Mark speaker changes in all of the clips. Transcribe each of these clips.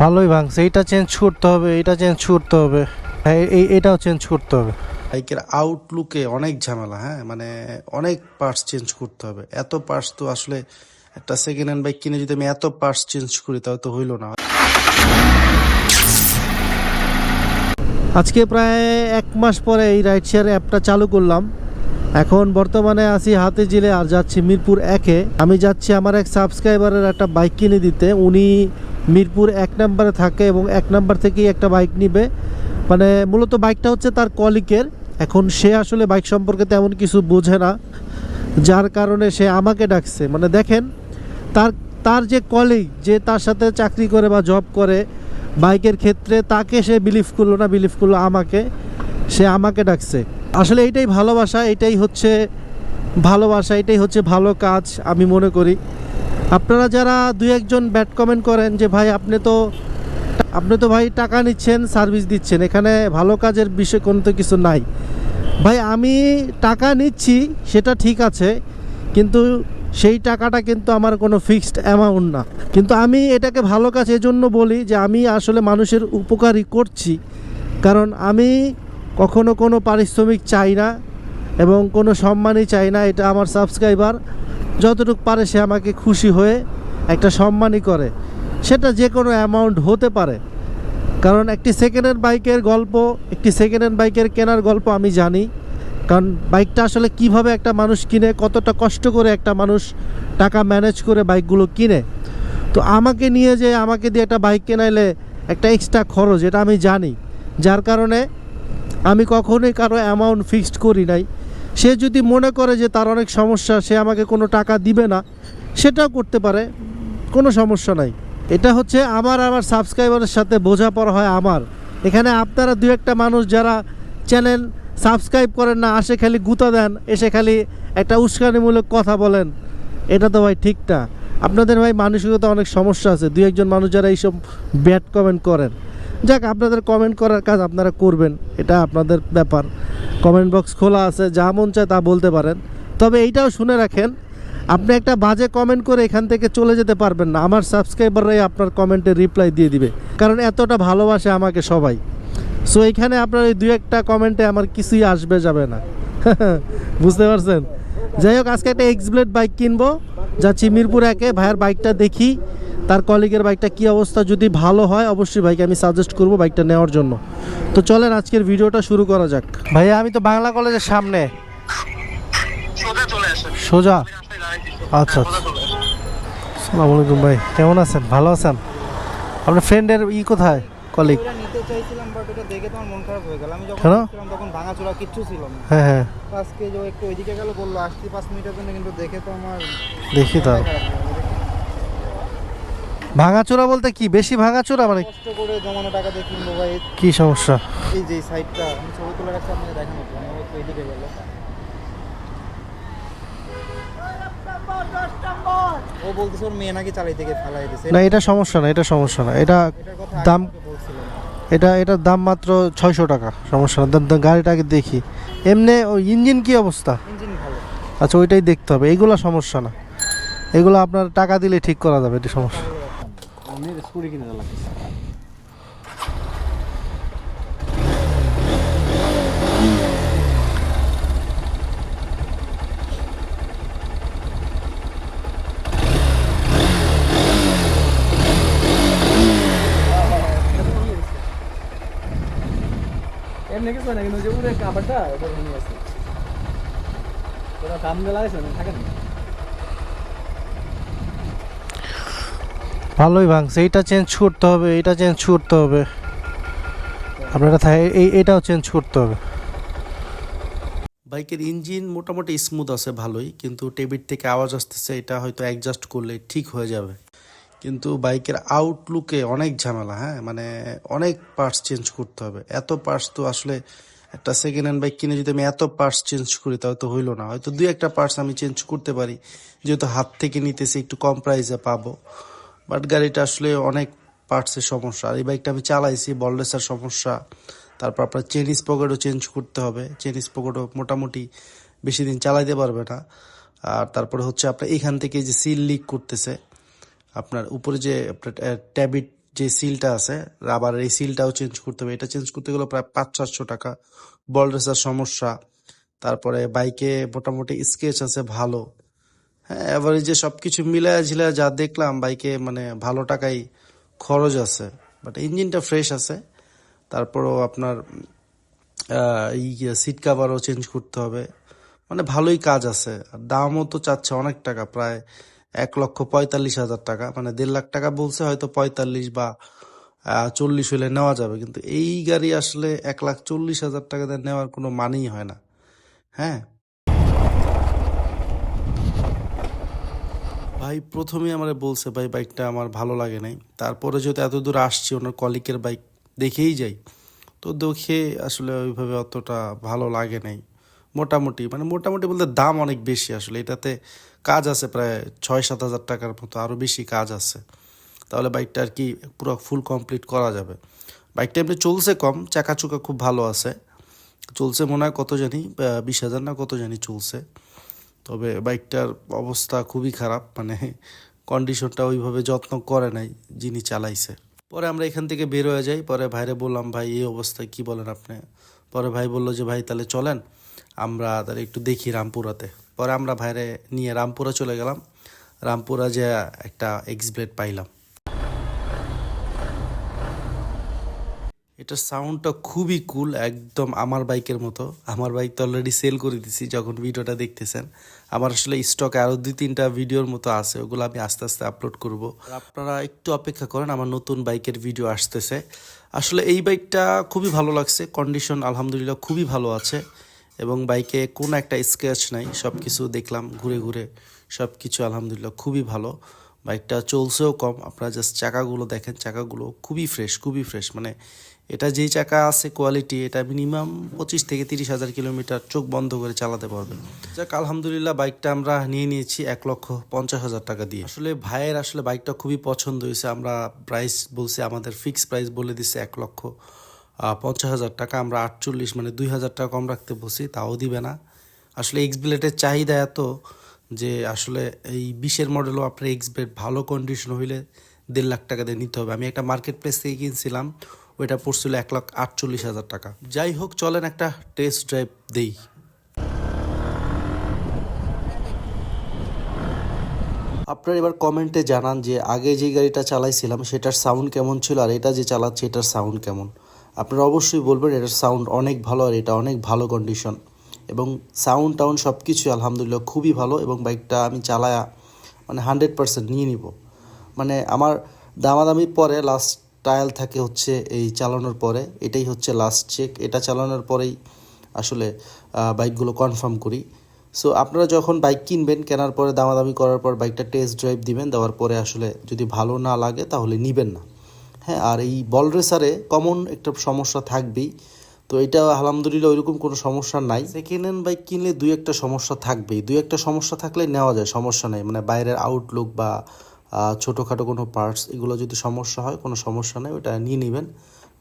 Speaker 1: ভালোই ভাঙছে এইটা চেঞ্জ করতে হবে এটা চেঞ্জ করতে হবে। হ্যাঁ এই এটাও চেঞ্জ করতে হবে।
Speaker 2: বাইকের আউটলুকে অনেক ঝামেলা হ্যাঁ? মানে অনেক পার্টস চেঞ্জ করতে হবে। এত পার্টস তো আসলে একটা সেকেন্ড হ্যান্ড বাইক কিনে যদি আমি এত পার্টস চেঞ্জ করি তাহলে তো হইল না।
Speaker 1: আজকে প্রায় এক মাস পরে এই রাইড শেয়ার অ্যাপটা চালু করলাম। এখন বর্তমানে আছি হাতে জিলে আর যাচ্ছি মিরপুর একে। আমি যাচ্ছি আমার এক সাবস্ক্রাইবারের একটা বাইক কিনে দিতে। উনি মিরপুর এক নাম্বারে থাকে এবং এক নাম্বার থেকেই একটা বাইক নিবে। মানে মূলত বাইকটা হচ্ছে তার কলিকের। এখন সে আসলে বাইক সম্পর্কে তেমন কিছু বোঝে না, যার কারণে সে আমাকে ডাকছে। মানে দেখেন, তার তার যে কলিগ যে তার সাথে চাকরি করে বা জব করে বাইকের ক্ষেত্রে তাকে সে বিলিভ করল না বিলিভ করল আমাকে। সে আমাকে ডাকছে। আসলে এইটাই ভালোবাসা, এটাই হচ্ছে ভালোবাসা, এটাই হচ্ছে ভালো কাজ, আমি মনে করি। আপনারা যারা দুই একজন ব্যাড কমেন্ট করেন যে, ভাই, আপনি তো আপনি তো ভাই টাকা নিচ্ছেন, সার্ভিস দিচ্ছেন, এখানে ভালো কাজের বিষয় কোনো তো কিছু নাই। ভাই, আমি টাকা নিচ্ছি, সেটা ঠিক আছে, কিন্তু সেই টাকাটা কিন্তু আমার কোনো ফিক্সড অ্যামাউন্ট না। কিন্তু আমি এটাকে ভালো কাজ এজন্য বলি যে, আমি আসলে মানুষের উপকারই করছি, কারণ আমি কখনো কোনো পারিশ্রমিক চাই না এবং কোনো সম্মানই চাই না, এটা আমার সাবস্ক্রাইবার যতটুকু পারে সে আমাকে খুশি হয়ে একটা সম্মানই করে। সেটা যে কোনো অ্যামাউন্ট হতে পারে। কারণ একটি সেকেন্ড হ্যান্ড বাইকের গল্প, একটি সেকেন্ড হ্যান্ড বাইকের কেনার গল্প আমি জানি। কারণ বাইকটা আসলে কীভাবে একটা মানুষ কিনে, কতটা কষ্ট করে একটা মানুষ টাকা ম্যানেজ করে বাইকগুলো কিনে। তো আমাকে নিয়ে যে আমাকে দিয়ে একটা বাইক কেনাইলে একটা এক্সট্রা খরচ, এটা আমি জানি। যার কারণে আমি কখনোই কারও অ্যামাউন্ট ফিক্সড করি নাই। সে যদি মনে করে যে তার অনেক সমস্যা, সে আমাকে কোনো টাকা দিবে না, সেটাও করতে পারে, কোনো সমস্যা নাই। এটা হচ্ছে আমার আমার সাবস্ক্রাইবারের সাথে বোঝাপড়া হয় আমার। এখানে আপনারা দু একটা মানুষ যারা চ্যানেল সাবস্ক্রাইব করেন না, আসে খালি গুতা দেন, এসে খালি একটা উস্কানিমূলক কথা বলেন। এটা তো ভাই ঠিক না। আপনাদের ভাই মানসিকতা অনেক সমস্যা আছে। দু একজন মানুষ যারা এইসব ব্যাড কমেন্ট করেন যাক, আপনাদের কমেন্ট করার কাজ আপনারা করবেন, এটা আপনাদের ব্যাপার। কমেন্ট বক্স খোলা আছে, যা মন চায় তা বলতে পারেন। তবে এইটাও শুনে রাখেন, আপনি একটা বাজে কমেন্ট করে এখান থেকে চলে যেতে পারবেন না। আমার সাবস্ক্রাইবাররাই আপনার কমেন্টে রিপ্লাই দিয়ে দিবে, কারণ এতটা ভালোবাসে আমাকে সবাই। সো এখানে আপনার ওই দু একটা কমেন্টে আমার কিছুই আসবে, যাবে না। বুঝতে পারছেন? যাই হোক, আজকে একটা এক্সব্লেড বাইক কিনবো, যাচ্ছি মিরপুর একে, ভাইয়ের বাইকটা দেখি। তার কলিগের বাইকটা কি অবস্থা? যদি ভালো হয় অবশ্যই ভাইকে আমি সাজেস্ট করব বাইকটা নেওয়ার জন্য। তো চলেন আজকের ভিডিওটা শুরু করা যাক। ভাইয়া আমি তো বাংলা কলেজের সামনে।
Speaker 3: সোজা
Speaker 1: আচ্ছা,
Speaker 3: সোজা চলে
Speaker 1: আলাইকুম ভাই কেমন আছেন? ভালো আছেন? আপনার ফ্রেন্ডের ই কোথায়? কলিগ
Speaker 4: ওটা নিতে চাইছিলাম বাট ওটা দেখে তোমার মন খারাপ হয়ে গেল। আমি যখন ছিলাম তখন ভাঙাচোরা কিচ্ছু ছিল না।
Speaker 1: হ্যাঁ হ্যাঁ।
Speaker 4: তো আজকে যে একটু ওইদিকে গেল বলল পাঁচ মিনিটের জন্য কিন্তু দেখে তো আমার
Speaker 1: দেখি তাও
Speaker 4: মনটাই খারাপ হয়ে গেল।
Speaker 1: ভাঙাচোরা বলতে কি? বেশি ভাঙাচোরা মানে
Speaker 4: কষ্ট করে জমানো টাকা দিয়ে কিনবো ভাই।
Speaker 1: কি সমস্যা?
Speaker 4: এই যে সাইডটা আমি ছবি তুলে রাখছি আপনাকে দেখানো ছিল আমি একটু গেল। ও বলতেছে ওর মেয়ে নাকি চালাই থেকে ফেলাই দিছে।
Speaker 1: না এটা সমস্যা না এটা সমস্যা না। এটা দাম এটা এটার দাম মাত্র ছয়শো টাকা সমস্যা না। দেখি। এমনি ওই ইঞ্জিন কি অবস্থা?
Speaker 4: ইঞ্জিন ভালো।
Speaker 1: আচ্ছা ওইটাই দেখতে হবে। এগুলো সমস্যা না। এগুলো আপনার টাকা দিলে ঠিক করা যাবে এটা সমস্যা।
Speaker 4: আমি স্কুটি কিনে লাগছে এমনি কিছু না কিন্তু যে উড়ে কাপড়টা ওটা ভেঙে আছে ওরা দাম দিয়ে লাগাইছে না থাকে না
Speaker 1: ভালোই ভাঙছে এইটা চেঞ্জ করতে হবে, এটা চেঞ্জ করতে হবে। আপনারা এই এটাও চেঞ্জ করতে হবে।
Speaker 2: বাইকের ইঞ্জিন মোটামুটি স্মুথ আছে, ভালোই, কিন্তু টেবিট থেকে আওয়াজ আসতেছে, এটা হয়তো অ্যাডজাস্ট করলে ঠিক হয়ে যাবে। কিন্তু বাইকের আউটলুকে অনেক ঝামেলা হ্যাঁ? মানে অনেক পার্টস চেঞ্জ করতে হবে। এত পার্টস তো আসলে একটা সেকেন্ড হ্যান্ড বাইক কিনে যদি আমি এত পার্টস চেঞ্জ করি, তাহলে তো হইল না। হয়তো দুই একটা পার্টস আমি চেঞ্জ করতে পারি, যেহেতু হাত থেকে নিতেছি, একটু কম প্রাইসে পাবো। বাট গাড়িটা আসলে অনেক পার্টসের সমস্যা। আর এই বাইকটা আমি চালাইছি বললেসার সমস্যা। তারপর আপনার চেনিস পকেটও চেঞ্জ করতে হবে। চেনিস পকেটও মোটামুটি বেশি দিন চালাইতে পারবে না। আর তারপরে হচ্ছে আপনার এখান থেকে যে সিল লিক করতেছে, আপনার উপরে যে আপনার ট্যাবিট যে সিলটা আছে রাবারের এই সিলটাও চেঞ্জ করতে হবে। এটা চেঞ্জ করতে গেলে প্রায় পাঁচ চারশো টাকা। বল রেসার সমস্যা। তারপরে বাইকে মোটামুটি স্কেচ আছে ভালো। হ্যাঁ এভারেজে সবকিছু মিলায় ঝিলায় যা দেখলাম, বাইকে মানে ভালো টাকাই খরচ আছে। বাট ইঞ্জিনটা ফ্রেশ আছে। তারপরও আপনার এই সিট কাভারও চেঞ্জ করতে হবে। মানে ভালোই কাজ আছে। দামও তো চাচ্ছে অনেক টাকা, প্রায় এক লক্ষ পঁয়তাল্লিশ হাজার টাকা। মানে দেড় লাখ টাকা বলছে হয়তো পঁয়তাল্লিশ বা চল্লিশ হলে নেওয়া যাবে। কিন্তু এই গাড়ি আসলে এক লাখ চল্লিশ হাজার টাকা নেওয়ার কোনো মানেই হয় না। হ্যাঁ? ভাই প্রথমে আমার বলছে, ভাই বাইকটা আমার ভালো লাগে নাই। তারপরে যেহেতু এত দূর আসছি, ওনার কলিকের বাইক দেখেই যাই। তো দেখে আসলে ওইভাবে অতটা ভালো লাগে নাই। মোটামুটি মানে মোটামুটি বলতে দাম অনেক বেশি আসলে। এটাতে কাজ আছে প্রায় ছয় সাত হাজার টাকার মতো আরও বেশি কাজ আছে। তাহলে বাইকটা আর কি পুরো ফুল কমপ্লিট করা যাবে। বাইকটা এমনি চলছে কম চাকা চুকা খুব ভালো আছে। চলছে মনে হয় কত জানি বিশ হাজার না কত জানি চলছে। তবে বাইকটার অবস্থা খুবই খারাপ মানে কন্ডিশনটা ওইভাবে যত্ন করে নাই যিনি চালাইছে। পরে আমরা এখান থেকে বের হয়ে যাই, পরে ভাইরে বললাম, ভাই, এই অবস্থায় কি বলেন আপনি? পরে ভাই বলল যে, ভাই, তাহলে চলেন, আমরা তাহলে একটু দেখি রামপুরাতে। পরে আমরা ভাইরে নিয়ে রামপুরা চলে গেলাম। রামপুরা যে একটা এক্সব্লেড পাইলাম। এটার সাউন্ডটা খুবই কুল একদম আমার বাইকের মতো। আমার বাইক তো অলরেডি সেল করে দিছি যখন ভিডিওটা দেখতেছেন। আমার আসলে স্টকে আরও দুই তিনটা ভিডিওর মতো আছে, ওগুলো আমি আস্তে আস্তে আপলোড করব। আপনারা একটু অপেক্ষা করেন, আমার নতুন বাইকের ভিডিও আসতেছে। আসলে এই বাইকটা খুবই ভালো লাগছে কন্ডিশন আলহামদুলিল্লাহ খুবই ভালো আছে। এবং বাইকে কোনো একটা স্ক্র্যাচ নাই সব কিছু দেখলাম ঘুরে ঘুরে সব কিছু আলহামদুলিল্লাহ খুবই ভালো। বাইকটা চলছেও কম, আপনারা জাস্ট চাকাগুলো দেখেন, চাকাগুলো খুবই ফ্রেশ খুবই ফ্রেশ মানে এটা যেই চাকা আছে কোয়ালিটি এটা মিনিমাম পঁচিশ থেকে তিরিশ হাজার কিলোমিটার চোখ বন্ধ করে চালাতে পারবেন। যাক, আলহামদুলিল্লাহ বাইকটা আমরা নিয়ে নিয়েছি এক লক্ষ পঞ্চাশ হাজার টাকা দিয়ে। আসলে ভাইয়ের আসলে বাইকটা খুবই পছন্দ হয়েছে। আমরা প্রাইস বলছি, আমাদের ফিক্স প্রাইস বলে দিছে এক লক্ষ পঞ্চাশ হাজার টাকা। আমরা আটচল্লিশ মানে দুই হাজার টাকা কম রাখতে বসি তাও দিবে না। আসলে এক্স ব্লেডের চাহিদা এত যে আসলে এই বিশের মডেলও আপনার এক্স ব্লেড ভালো কন্ডিশন হইলে দেড় লাখ টাকা দিয়ে নিতে হবে। আমি একটা মার্কেট প্লেস থেকে কিনছিলাম ওইটা পড়ছিল এক লাখ আটচল্লিশ হাজার টাকা। যাই হোক, চলেন একটা টেস্ট ড্রাইভ দেই। আপনারা এবার কমেন্টে জানান যে, আগে যে গাড়িটা চালাইছিলাম, সেটার সাউন্ড কেমন ছিল, আর এটা যে চালাচ্ছে, এটার সাউন্ড কেমন? আপনারা অবশ্যই বলবেন, এটার সাউন্ড অনেক ভালো আর এটা অনেক ভালো কন্ডিশন এবং সাউন্ড টাউন সব কিছুই আলহামদুলিল্লাহ খুবই ভালো এবং বাইকটা আমি চালায়া মানে হান্ড্রেড পার্সেন্ট নিয়ে নিব। মানে আমার দামাদামির পরে লাস্ট ট্রায়াল থাকে হচ্ছে এই চালানোর পরে, এটাই হচ্ছে লাস্ট চেক এটা চালানোর পরেই আসলে বাইকগুলো কনফার্ম করি। সো আপনারা যখন বাইক কিনবেন, কেনার পরে দামাদামি করার পর বাইকটা টেস্ট ড্রাইভ দিবেন, দেওয়ার পরে আসলে যদি ভালো না লাগে, তাহলে নিবেন না। হ্যাঁ আর এই বল রেসারে কমন একটা সমস্যা থাকবেই। তো এটা আলহামদুলিল্লাহ ওইরকম কোনো সমস্যা নাই। সেকেন্ড হ্যান্ড বাইক কিনলে দুই একটা সমস্যা থাকবেই। দুই একটা সমস্যা থাকলে নেওয়া যায়, সমস্যা নেই। মানে বাইরের আউটলুক বা ছোটোখাটো কোনো পার্টস এগুলো যদি সমস্যা হয় কোনো সমস্যা নেই ওটা নিয়ে নেবেন।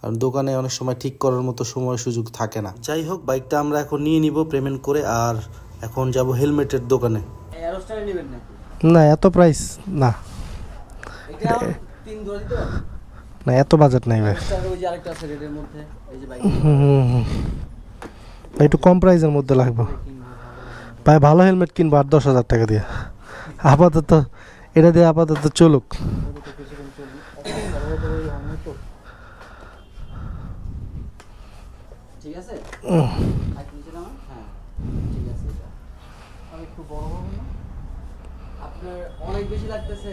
Speaker 2: কারণ দোকানে অনেক সময় ঠিক করার মতো সময় সুযোগ থাকে না। যাই হোক বাইকটা আমরা এখন নিয়ে নিব পেমেন্ট করে আর এখন যাব হেলমেটের দোকানে।
Speaker 1: না এত প্রাইস না।
Speaker 4: এটা তিন ধরে দিতে পারবেন
Speaker 1: না এত বাজেট নাই ভাই।
Speaker 4: অ্যারোস্টারে ওই যে আরেকটা আছে রেডের মধ্যে এই যে বাইক
Speaker 1: হুম, হুম, হুম। ভাই, একটু কম প্রাইসের মধ্যে লাগবে। ভাই ভালো হেলমেট কিনবো আট দশ হাজার টাকা দিয়ে। আপাতত এটা দিয়ে আপাতত চলুক।
Speaker 4: ঠিক আছে? হ্যাঁ ঠিক আছে এটা। আর একটু বড় হবে না। আপনার অনেক বেশি লাগতেছে।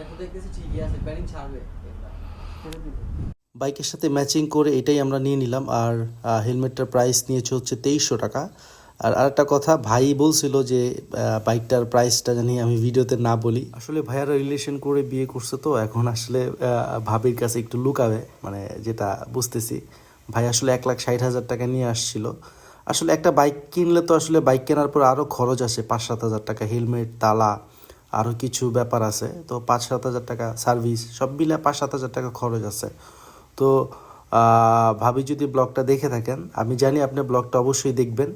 Speaker 4: এটা দেখতেছি ঠিকই আছে প্যানিং ছাড়বে। এটা ছেড়ে দিবে
Speaker 2: বাইকের সাথে ম্যাচিং করে এটাই আমরা নিয়ে নিলাম। আর হেলমেটটার প্রাইস নিয়েছে হচ্ছে তেইশশো টাকা। আর আরেকটা কথা, ভাই বলছিল যে বাইকটার প্রাইসটা জানি আমি ভিডিওতে না বলি। আসলে ভাইয়ারা রিলেশন করে বিয়ে করছে তো, এখন আসলে ভাবির কাছে একটু লুকাবে মানে যেটা বুঝতেছি। ভাই আসলে এক লাখ ষাট হাজার টাকা নিয়ে আসছিল। আসলে একটা বাইক কিনলে তো আসলে বাইক কেনার পর আরও খরচ আসে, পাঁচ সাত হাজার টাকা, হেলমেট, তালা আরও কিছু ব্যাপার আছে। তো পাঁচ সাত হাজার টাকা সার্ভিস সব মিলে পাঁচ সাত হাজার টাকা খরচ আছে। তো ভাবি যদি ব্লগটা দেখে থাকেন, আমি জানি আপনি ব্লগটা অবশ্যই দেখবেন।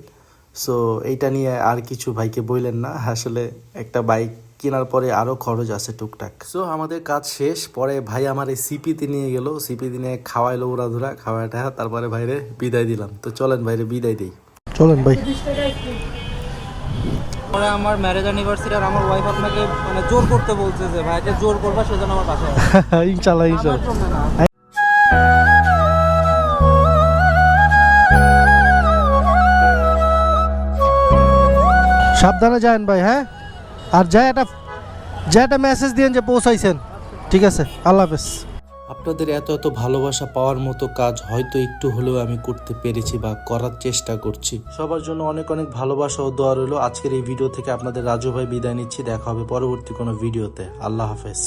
Speaker 2: সো এইটা নিয়ে আর কিছু ভাইকে বললেন না। আসলে একটা বাইক কেনার পরে আরও খরচ আছে টুকটাক। সো আমাদের কাজ শেষ। পরে ভাই আমার এই সিপিতে নিয়ে গেল। সিপিতে নিয়ে খাওয়াইলো উড়াধুরা খাওয়াটা তারপরে ভাইরে বিদায় দিলাম। তো চলেন ভাইরে বিদায় দিই।
Speaker 1: চলেন ভাই।
Speaker 4: পরে আমার ম্যারেজ অ্যানিভার্সারি আর আমার ওয়াইফ আপনাকে মানে জোর করতে বলছে যে ভাইকে জোর করবা সেজন্য আমার বাসায় আসবে।
Speaker 1: ইনশাল্লাহ সাবধানে যান ভাই হ্যাঁ? আর যা একটা যা একটা মেসেজ দিয়েন যে পৌঁছাইছেন। ঠিক আছে, আল্লাহ হাফেজ।
Speaker 2: আপনাদের এত এত ভালোবাসা পাওয়ার মতো কাজ হয়তো একটু হলেও আমি করতে পেরেছি বা করার চেষ্টা করছি। সবার জন্য অনেক অনেক ভালোবাসা ও দোয়া রইল। আজকের এই ভিডিও থেকে আপনাদের রাজু ভাই বিদায় নিচ্ছি। দেখা হবে পরবর্তী কোনো ভিডিওতে আল্লাহ হাফেজ।